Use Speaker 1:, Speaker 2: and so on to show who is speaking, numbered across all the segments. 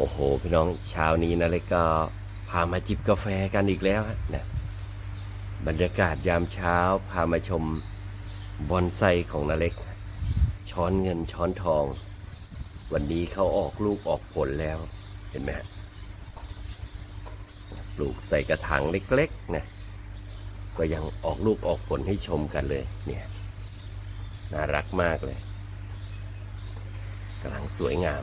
Speaker 1: โอ้โห พี่น้องเช้านี้นะเล็กก็พามาจิบกาแฟกันอีกแล้วนะบรรยากาศยามเช้าพามาชมบอนไซของนาเล็ก ช้อนเงินช้อนทอง วันนี้เขาออกลูกออกผลแล้วเห็นไหมฮะปลูกใส่กระถางเล็กๆนะก็ยังออกลูกออกผลให้ชมกันเลยเนี่ยน่ารักมากเลยกำลังสวยงาม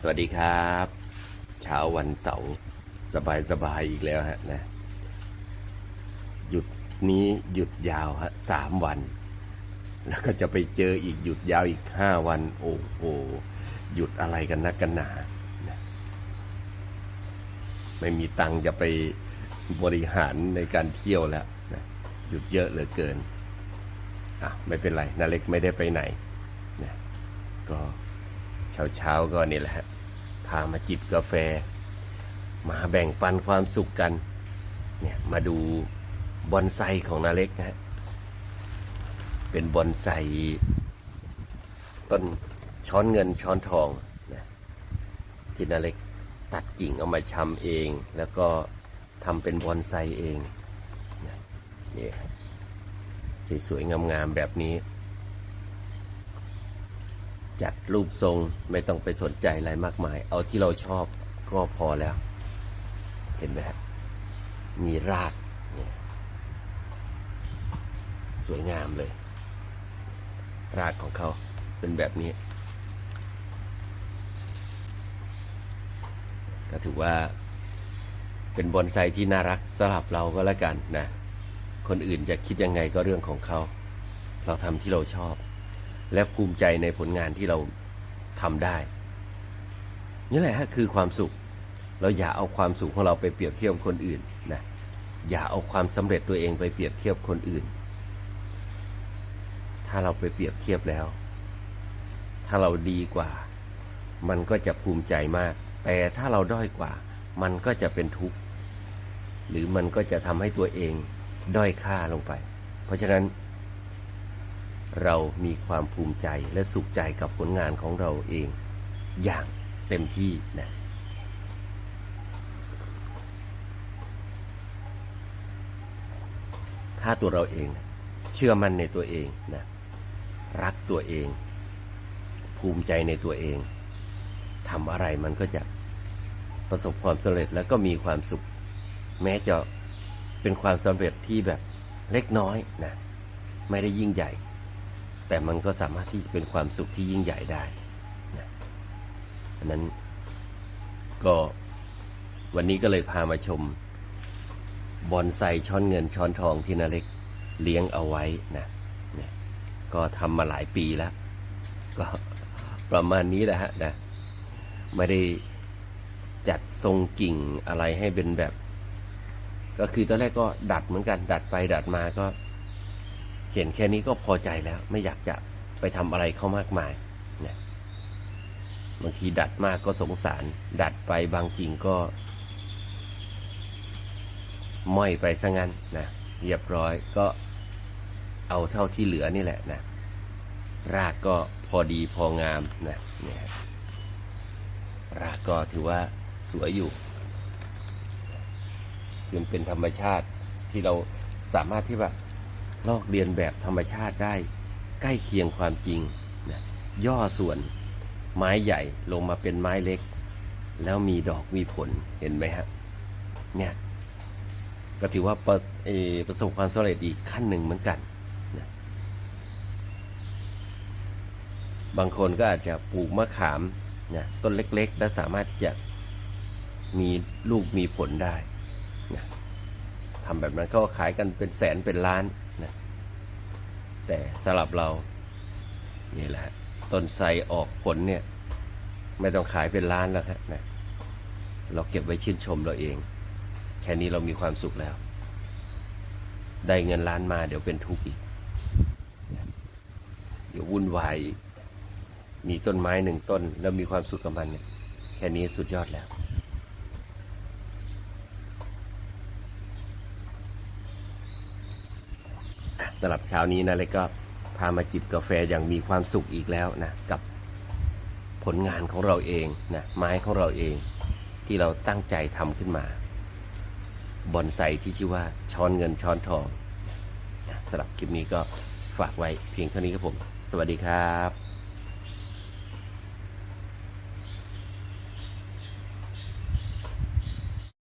Speaker 1: สวัสดีครับเช้าวันเสาร์สบายสบายๆอีกแล้วฮะนะหยุดนี้หยุดยาวฮะสามวัน แล้วก็จะไปเจออีกหยุดยาวอีกห้าวัน โอ้โหหยุดอะไรกันนักกันหนานะไม่มีตังค์จะไปบริหารในการเที่ยวแล้วนะหยุดเยอะเหลือเกินอะไม่เป็นไรนาเล็กไม่ได้ไปไหนนะก็ เช้าเช้าๆก็นี่แหละพามาจิบกาแฟ มาแบ่งปันความสุขกันเนี่ยมาดูบอนไซของนาเล็กนะฮะเป็นบอนไซต้นช้อนเงินช้อนทองนะที่นาเล็กตัดกิ่งเอามาชำเอง แล้วก็ทำเป็นบอนไซเองนะนี่ฮะสวยๆงามๆแบบนี้ จัดรูปทรงไม่ต้องไปสนใจอะไรมากมาย เอาที่เราชอบก็พอแล้ว เห็นไหมครับมีรากเนี่ยสวยงามเลย รากของเขาเป็นแบบนี้ ก็ถือว่าเป็นบอนไซที่น่ารักสำหรับเราก็แล้วกันนะ คนอื่นจะคิดยังไงก็เรื่องของเขา เราทำที่เราชอบ และภูมิใจในผลงานที่เราทำได้ นี่แหละฮะคือความสุข เราอย่าเอาความสุขของเราไปเปรียบเทียบกับคนอื่นนะอย่าเอาความสำเร็จตัวเองไปเปรียบเทียบคนอื่น ถ้าเราไปเปรียบเทียบแล้ว ถ้าเราดีกว่า มันก็จะภูมิใจมาก แต่ถ้าเราด้อยกว่า มันก็จะเป็นทุกข์ หรือมันก็จะทำให้ตัวเองด้อยค่าลงไป เพราะฉะนั้น เรามีความภูมิใจและสุขใจกับผลงานของเราเองอย่างเต็มที่นะถ้าตัวเราเองเชื่อมั่นในตัวเองนะรักตัวเอง ภูมิใจในตัวเองทำอะไรมันก็จะประสบความสำเร็จแล้วก็มีความสุข แม้จะเป็นความสำเร็จที่แบบเล็กน้อยนะไม่ได้ยิ่งใหญ่ แต่มันก็สามารถที่จะเป็นความสุขที่ยิ่งใหญ่ได้นะอันนั้นก็วันนี้ก็เลยพามาชมบอนไซช้อนเงินช้อนทองที่นาเล็กเลี้ยงเอาไว้นะเนี่ยก็ทำมาหลายปีแล้ว ก็ประมาณนี้แหละฮะนะไม่ได้จัดทรงกิ่งอะไรให้เป็นแบบ ก็คือตอนแรกก็ดัดเหมือนกัน ดัดไปดัดมาก็ เห็นแค่นี้ก็พอใจแล้ว ไม่อยากจะไปทำอะไรเขามากมายนะบางทีดัดมากก็สงสาร ดัดไปบางกิ่งก็ม้อยไปซะงั้นนะเรียบร้อยก็เอาเท่าที่เหลือนี่แหละนะรากก็พอดีพองามนะเนี่ยรากก็ถือว่าสวยอยู่ซึ่งเป็นธรรมชาติที่เราสามารถที่แบบ ลอกเรียนแบบธรรมชาติได้ ใกล้เคียงความจริงนะย่อส่วนไม้ใหญ่ลงมาเป็นไม้เล็ก แล้วมีดอกมีผลเห็นไหมฮะเนี่ยก็ถือว่าประประสบความสำเร็จอีกขั้นหนึ่งเหมือนกันนะบางคนก็อาจจะปลูกมะขามนะต้นเล็กๆ และสามารถที่จะมีลูกมีผลได้ ทำแบบนั้นก็ขายกันเป็นแสนเป็นล้านนะแต่สำหรับเรานี่แหละต้นไทรออกผลเนี่ยไม่ต้องขายเป็นล้านแล้วครับนะเราเก็บไว้ชื่นชมเราเอง แค่นี้เรามีความสุขแล้ว ได้เงินล้านมาเดี๋ยวเป็นทุกข์อีกเดี๋ยววุ่นวายมีต้นไม้หนึ่งต้น แล้วมีความสุขกับมันเนี่ยแค่นี้สุดยอดแล้ว อะ สำหรับเช้านี้นะเล็ก็พามาจิบกาแฟอย่างมีความสุขอีกแล้วนะกับผลงานของเราเองนะไม้ของเราเองที่เราตั้งใจทำขึ้นมาบอนไซที่ชื่อว่าช้อนเงินช้อนทองนะสำหรับคลิปนี้ก็ฝากไว้เพียงเท่านี้ครับผม สวัสดีครับ